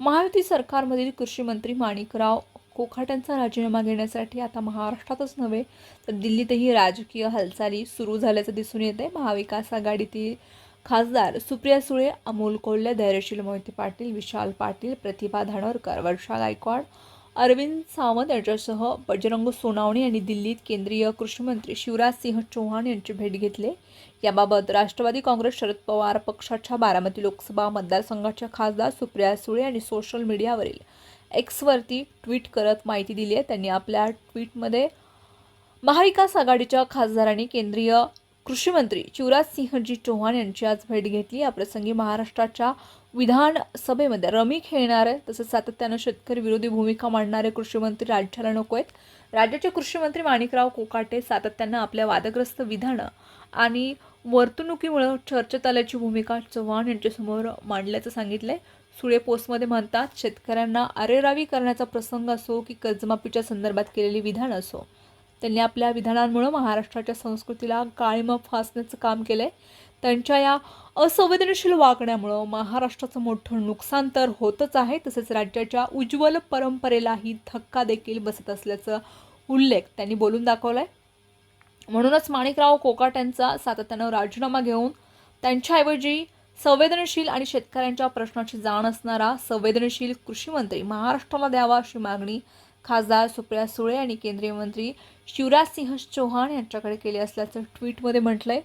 महायुती सरकारमधील कृषी मंत्री माणिकराव कोखाट्यांचा राजीनामा घेण्यासाठी आता महाराष्ट्रातच नव्हे तर दिल्लीतही राजकीय हालचाली सुरू झाल्याचं दिसून येते महाविकास आघाडीतील खासदार सुप्रिया सुळे अमोल कोल्हे धैर्यशील मोहिते पाटील विशाल पाटील प्रतिभा धानोरकर वर्षा गायकवाड अरविंद सावंत यांच्यासह बजरंग सोनावणे यांनी दिल्लीत केंद्रीय कृषीमंत्री शिवराज सिंह चौहान यांची भेट घेतली. याबाबत राष्ट्रवादी काँग्रेस शरद पवार पक्षाच्या बारामती लोकसभा मतदारसंघाच्या खासदार सुप्रिया सुळे यांनी सोशल मीडियावरील एक्सवरती ट्विट करत माहिती दिली आहे. त्यांनी आपल्या ट्विटमध्ये महाविकास आघाडीच्या खासदारांनी केंद्रीय कृषीमंत्री शिवराज सिंहजी चौहान यांची आज भेट घेतली. याप्रसंगी महाराष्ट्राच्या विधानसभेमध्ये रमी खेळणारे तसेच सातत्यानं शेतकरी विरोधी भूमिका मांडणारे कृषीमंत्री राज्याला नको आहेत राज्याचे कृषीमंत्री माणिकराव कोकाटे सातत्यानं आपल्या वादग्रस्त विधानं आणि वर्तणुकीमुळं चर्चेत आल्याची भूमिका चव्हाण यांच्यासमोर मांडल्याचं सांगितलंय. सुळे पोस्टमध्ये म्हणतात शेतकऱ्यांना अरेरावी करण्याचा प्रसंग असो की कर्जमाफीच्या संदर्भात केलेली विधान असो त्यांनी आपल्या विधानांमुळं महाराष्ट्राच्या संस्कृतीला काळीमा फासण्याचं काम केलंय. त्यांच्या या असंवेदनशील वागण्यामुळं महाराष्ट्राचं मोठं नुकसान तर होतच आहे तसेच राज्याच्या उज्ज्वल परंपरेलाही धक्का देखील बसत असल्याचा उल्लेख त्यांनी बोलून दाखवलाय. म्हणूनच माणिकराव कोकाट यांचा सातत्यानं राजीनामा घेऊन त्यांच्याऐवजी संवेदनशील आणि शेतकऱ्यांच्या प्रश्नाची जाण असणारा संवेदनशील कृषीमंत्री महाराष्ट्राला द्यावा अशी मागणी खासदार सुप्रिया सुळे आणि केंद्रीय मंत्री शिवराज सिंह चौहान यांच्याकडे केले असल्याचं ट्विटमध्ये म्हटलं आहे